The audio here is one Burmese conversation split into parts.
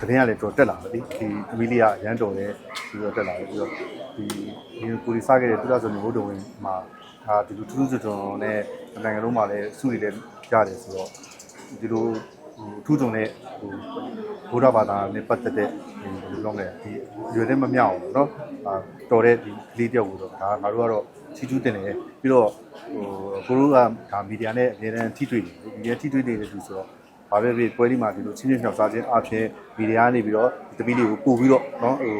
တရင်ကလည်းတော်တက်လာတယ်ဒီသမီးလေးကရမ်းတော်တယ်ပြီးတော့တက်လာတယ်ပြီးတော့ဒီဒီကိုရီစားခဲ့တဲ့သူရဆိုနေဘုဒ္ဓဝင်မှာဒါဒီလိုထူးထူးချွန်ချွန်နဲ့နိုင်ငံလုံးမှာလည်းစုတွေလည်းရတယ်ဆိုတော့ဒီလိုဟိုထူးချွန်တဲ့ဟိုဘုရားဘာသာနဲ့ပတ်သက်တဲ့ဒီဘယ်လိုလဲဒီရွယ်တဲ့မမြောက်ဘူးเนาะအာတော်တဲ့ဒီကလေးတယောက်ကိုတော့ဒါငါတို့ကတော့ချီးကျူးတင်တယ်ပြီးတော့ဟိုကိုတို့ကဒါမီဒီယာနဲ့အများအားထိတွေ့နေတယ်မီဒီယာထိတွေ့နေတဲ့သူဆိုတော့ ဘာပဲဖြစ်ပွဲဒီမှာဒီလိုချင်းချင်းချောက်စားခြင်းအပြင်ဗီဒီယိုကနေပြီးတော့ဒီသမီးလေးကိုပို့ပြီးတော့เนาะဟို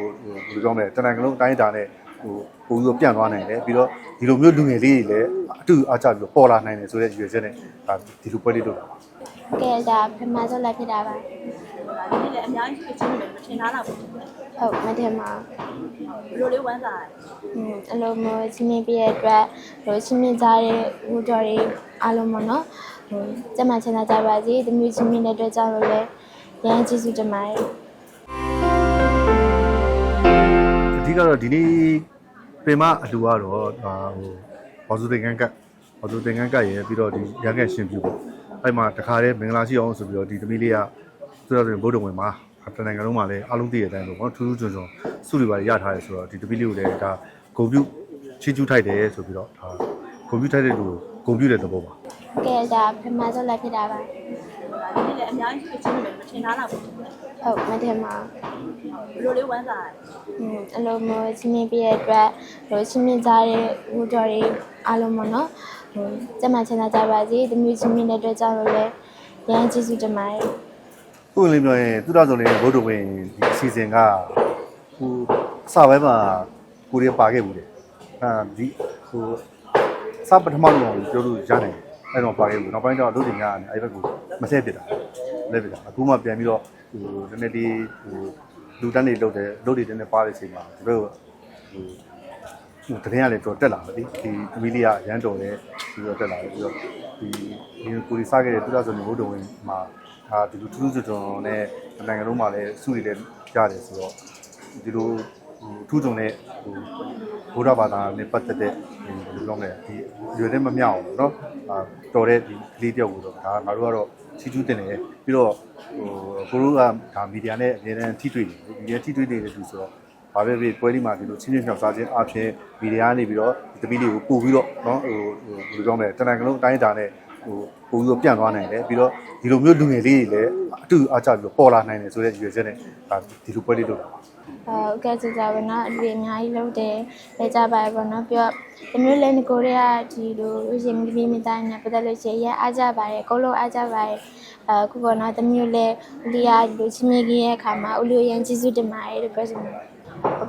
ဟိုဘယ်လိုပြောမလဲတနင်္ဂနွေလုံးအတိုင်းအတာနဲ့ဟိုပို့ပြီးတော့ပြန့်သွားနိုင်တယ်ပြီးတော့ဒီလိုမျိုးလူငယ်လေးတွေလည်းအတူအားချပြီးတော့ပေါ်လာနိုင်တယ်ဆိုတဲ့ရည်ရွယ်ချက်နဲ့ဒါဒီလိုပွဲလေးလုပ်တာပါ ကဲဒါပထမဆုံးလိုက်ဖြစ်တာပါ ဒီနေ့လည်းအများကြီးဖြစ်ချင်းတယ်မထင်ထားတာဘူးဘ ဟုတ်မတင်ပါ ယ်လိုလေးဝမ်းသာတယ် อืมအလုံးမချင်းမပြည့်တဲ့အတွက်ဟိုချင်းမကြတဲ့ဟိုတော်တွေအားလုံးပေါ့နော်ဟိုစ က်မှချမ်းသာကြပါစေသမီးချင်းမတဲ့အတွက်ကြောင့်လို့လည်းရမ်းကျေးဇူးတင်ပါတယ်အဓိကတော့ဒီနေ့ပင်မအလူကတော့ဒါဟိုဘောစုသင်္ကန်းကတ်ဘောစုသင်္ကန်းကတ်ရယ်ပြီးတော့ဒီရန်ကက်ရှင်ပြူပေါ့အဲ့မှာတခါတည်းမင်္ဂလာရှိအောင်ဆိုပြီးတော့ဒီသမီးလေးကသူတို့ဘုဒ္ဓဝင်မှာတနိုင်ငံလုံးမှာလည်းအားလုံးသိတဲ့အတိုင်းပေါ့နော်ထူးထူးချွန်ချွန်စုတွေပါရထားတယ်ဆိုတော့ဒီသမီးလေးကိုလည်းဒါဂုံပြုချီးကျူးထိုက်တယ်ဆိုပြီးတော့ဒါဂုံပြုထိုက်တဲ့လူကိုဂုံပြုတဲ့သဘောပါ ကဲဒါပထမဆုံးလိုက်ဖြစ်တာပါဒီနေ့လည်းအများကြီးဖြစ်ချင်းတယ်မထင်ထားတာဘူးဘဟုတ်မတင်ပါယ်လိုလေးဝမ်းသာတယ်อืมအလုံးမချင်းမပြည့်တဲ့အတွက်ဟိုချင်းမကြတဲ့ဟိုတော်တွေအားလုံးပေါ့နော်ဟိုစက်မှချမ်းသာကြပါစေသမီးချင်းမတဲ့အတွက်ကြောင့်လို့လည်းရမ်းကျေးဇူးတင်ပါတယ်ခုလေးပြောရင်သူတော်ဆိုလေးဘုဒ္ဓဝင်ဒီအစီအစဉ်ကဟိုစပိုင်းမှာကိုရီးပါခဲ့ဘူးတယ်အဲဒီဟိုစပထမလုံးကိုပြောလို့ရနိုင်တယ် အဲ့တော့ပါခဲ့ဘူးနောက်ပိုင်းကျတော့လူတွေများအဲ့ဘက်ကိုမဆက်ပြစ်တာလဲပြစ်တာအခုမှပြန်ပြီးတော့ဟိုနည်းနည်းလေးဟိုလူတန်းတွေလုတ်တယ်လုတ်တွေတင်းနေပါတဲ့အချိန်မှာဒီဘက်ကိုဟိုဟိုတရင်ကလည်းတော်တက်လာတယ်ဒီသမီးလေးကရမ်းတော်တယ်ပြီးတော့တက်လာတယ်ပြီးတော့ဒီဒီကိုရီးစားခဲ့တဲ့သူရဆိုနေဘုဒ္ဓဝင်မှာဒါဒီလိုထူးထူးချွန်ချွန်နဲ့နိုင်ငံလုံးမှာလည်းစုတွေလည်းရတယ်ဆိုတော့ဒီလို ဟိုထူးချွန်တဲ့ဟိုဘုရားဘာသာနဲ့ပတ်သက်တဲ့ဒီဘယ်လိုပြောမလဲဒီရွယ်တဲ့မမြောက်ဘူးเนาะအာတော်တဲ့ဒီကလေးတယောက်ကိုတော့ဒါငါတို့ကတော့ချီးကျူးတင်တယ်ပြီးတော့ဟိုကိုတို့ကဒါမီဒီယာနဲ့အများအားထိတွေ့နေတယ်မီဒီယာထိတွေ့နေတဲ့သူဆိုတော့ဘာပဲဖြစ်ပွဲဒီမှာဒီလိုချင်းချင်းချောက်စားခြင်းအပြင်မီဒီယာကနေပြီးတော့ဒီသမီးလေးကိုပို့ပြီးတော့เนาะဟိုဟိုဘယ်လိုပြောမလဲတနင်္ဂနွေလုံးအတိုင်းအတာနဲ့ဟိုပို့ပြီးတော့ပြန့်သွားနိုင်တယ်ပြီးတော့ဒီလိုမျိုးလူငယ်လေးတွေလည်းအတူအားချပြီးတော့ပေါ်လာနိုင်တယ်ဆိုတဲ့ရည်ရွယ်ချက်နဲ့ဒါဒီလိုပွဲလေးလုပ်တာပါ ဟုတ်ကဲ့ကြကြပါတော့အတွေ့အများကြီးလုပ်တယ်လဲကြပါပါတော့ပြောဒီမျိုးလဲငကိုတွေကဒီလိုရှင်မီမီတိုင်းနဲ့ပတ်သက်လို့ရှိရင်အားကြပါတယ်ကိုလိုအားကြပါတယ်အခုပေါ့နော်တမျိုးလဲဦးလေးကဒီလိုချင်းမကြီးရဲ့အခါမှာဦးလေးရန်ကျေးဇူးတင်ပါတယ်လို့ပြောချင်တယ်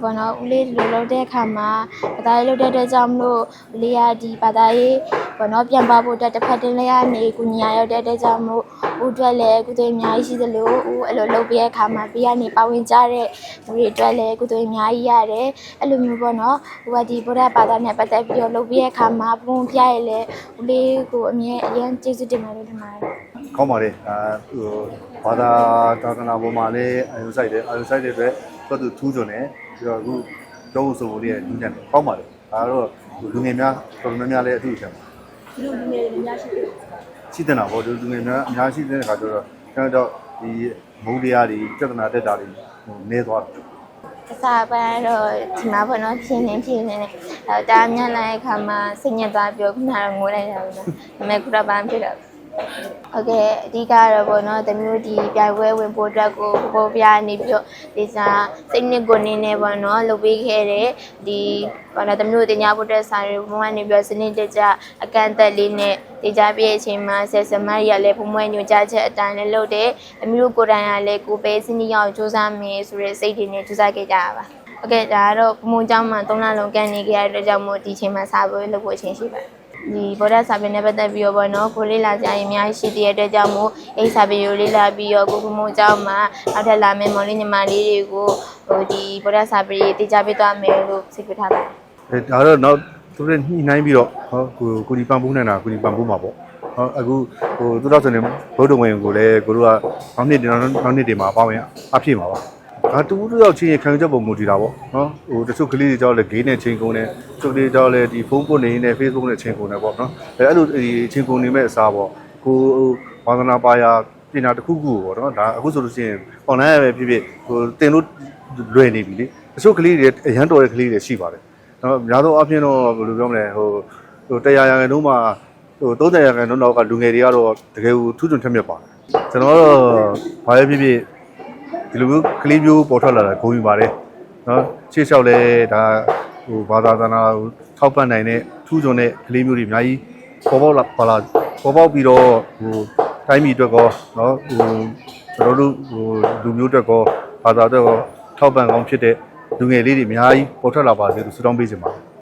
ပေါ့နော်ဦးလေးဒီလိုလုပ်တဲ့အခါမှာဘာသာရေးလုပ်တဲ့အတွက်ကြောင့်မလို့ဦးလေးကဒီဘာသာရေးပေါ့နော်ပြန်ပါဖို့အတွက်တစ်ဖက်တင်လေးကနေကုညာရောက်တဲ့အတွက်ကြောင့်မို့ ဦးအတွက်လည်းကုသိုလ်အများကြီးရှိသလိုဦးအဲ့လိုလုပ်ပြတဲ့အခါမှာပြရနေပါဝင်ကြတဲ့လူတွေအတွက်လည်းကုသိုလ်အများကြီးရတယ်အဲ့လိုမျိုးပေါ့နော်ဦးကဒီဗုဒ္ဓဘာသာနဲ့ပတ်သက်ပြီးတော့လုပ်ပြတဲ့အခါမှာပုံပြရလဲဦးလေးကိုအမြဲအရင်ကျေးဇူးတင်ပါတယ်ထင်ပါတယ်ကောင်းပါလေအာဟိုဘာသာသာသနာပေါ်မှာလည်းအယုဆိုင်တယ်အယုဆိုင်တဲ့အတွက်သူသူထူးချွန်တယ်ပြီးတော့အခုတော့ဆိုဖို့လေးညီညံ့တယ်ကောင်းပါလေဒါတော့လူငယ်များတော်တော်များများလည်းအထူးထင်ပါဒီလိုလူငယ်တွေများရှိတယ် ရှိတဲ့နာပေါ့လူငယ်များအများရှိတဲ့အခါကျတော့ကျွန်တော်တို့ဒီမုန်းတရားတွေပြဿနာတက်တာတွေဟိုနေသွားတယ်အစားပိုင်းတော့ဒီမှာပေါ့နော်ဖြင်းနေဖြင်းနေတယ်အဲဒါညံ့လိုက်အခါမှာစိတ်ညစ်သွားပြောခုနကတော့ငိုလိုက်တာပဲနော်ဒါပေမဲ့ခုတော့ဘာမှဖြစ်တော့ ဟုတ်ကဲ့အဓိကတော့ဗောနော်တမျိုးဒီပြိုင်ပွဲဝင်ဖို့အတွက်ကိုကိုပြနေပြီးတော့ဒီစာစိတ်နှစ်ကိုနေနေဗောနော်လုပ်ပေးခဲ့တဲ့ဒီဗောနော်တမျိုးတင်ညာဖို့အတွက်စာရဘုံကနေပြီးတော့စနစ်တကျအကန့်အသတ်လေးနဲ့တင်ကြပြည့်အချိန်မှာဆက်စမရရလဲဘုံမွဲညွှန်ကြားချက်အတိုင်းလည်းလုပ်တယ်အမျိုးကိုယ်တိုင်ကလည်းကိုပဲစနစ်ရောက်စူးစမ်းမယ်ဆိုတဲ့စိတ်တွေနဲ့စူးစမ်းခဲ့ကြတာပါဟုတ်ကဲ့ဒါကတော့ဘုံကြောင့်မှ၃လလုံးကန်နေခဲ့ရတဲ့အတွက်ကြောင့်မို့ဒီအချိန်မှာစာပွဲလုပ်ဖို့အချိန်ရှိပါတယ် ဒီဗောဓစာပေနဲ့ပတ်သက်ပြီးတော့ဗောနော်ကိုလေးလာကြရင်အများကြီးရှိတဲ့အတွက်ကြောင့်မို့အိစာပေကိုလေးလာပြီးတော့ကိုကမိုးเจ้าမှာနောက်ထပ်လာမယ့်မော်လေးညီမလေးတွေကိုဟိုဒီဗောဓစာပေတေချာပေးသွားမယ်လို့စိတ်ပြထားပါတယ် အဲဒါတော့နောက်သူတို့ညှိနှိုင်းပြီးတော့ဟောကိုကိုဒီပန်ပိုးနေတာကိုဒီပန်ပိုးမှာပေါ့ဟောအခုဟိုသူတို့ဆိုနေဘုဒ္ဓဝင်ကိုလည်းကိုတို့ကနောက်နှစ်နောက်နောက်နှစ်တွေမှာပေါ့ရင်အပြည့်မှာပါ ဒါတူတူရောက်ချင်းခံချက်ပုံမူတည်တာပေါ့နော်ဟိုတချို့ကလေးတွေကြောက်လဲဂေးနဲ့ချင်းကုန်တယ်တချို့ကလေးကြောက်လဲဒီဖုန်းပွနေနေ Facebook နဲ့ချင်းကုန်တယ်ပေါ့နော်အဲအဲ့လိုဒီချင်းကုန်နေမဲ့အစားပေါ့ကိုဝါသနာပါယာပညာတစ်ခုခုပေါ့နော်ဒါအခုဆိုလို့ရှိရင် online ပဲဖြစ်ဖြစ်ဟိုတင်လို့လွယ်နေပြီလေတချို့ကလေးတွေအရန်တော်တဲ့ကလေးတွေရှိပါတယ်နော်များသောအားဖြင့်တော့ဘယ်လိုပြောမလဲဟိုဟိုတရားရာခိုင်နှုန်းမှာဟို30ရာခိုင်နှုန်းလောက်ကလူငယ်တွေကတော့တကယ်ကိုထူးချွန်ထက်မြက်ပါတယ်ကျွန်တော်ကတော့ဘာပဲဖြစ်ဖြစ် ဒီလိုမျိုးကလေးမျိုးပေါ်ထွက်လာတာဂုဏ်ယူပါတယ်နော်ရှေ့လျှောက်လဲဒါဟိုဘာသာသနာဟိုထောက်ပံ့နိုင်တဲ့ထူးချွန်တဲ့ကလေးမျိုးတွေအများကြီးပေါ်ပေါက်လာပါလာပေါ်ပေါက်ပြီးတော့ဟိုတိုင်းပြည်အတွက်ကောနော်ဟိုကျွန်တော်တို့ဟိုလူမျိုးအတွက်ကောဘာသာအတွက်ကောထောက်ပံ့ကောင်းဖြစ်တဲ့လူငယ်လေးတွေအများကြီးပေါ်ထွက်လာပါစေလို့ဆုတောင်းပေးချင်ပါတယ်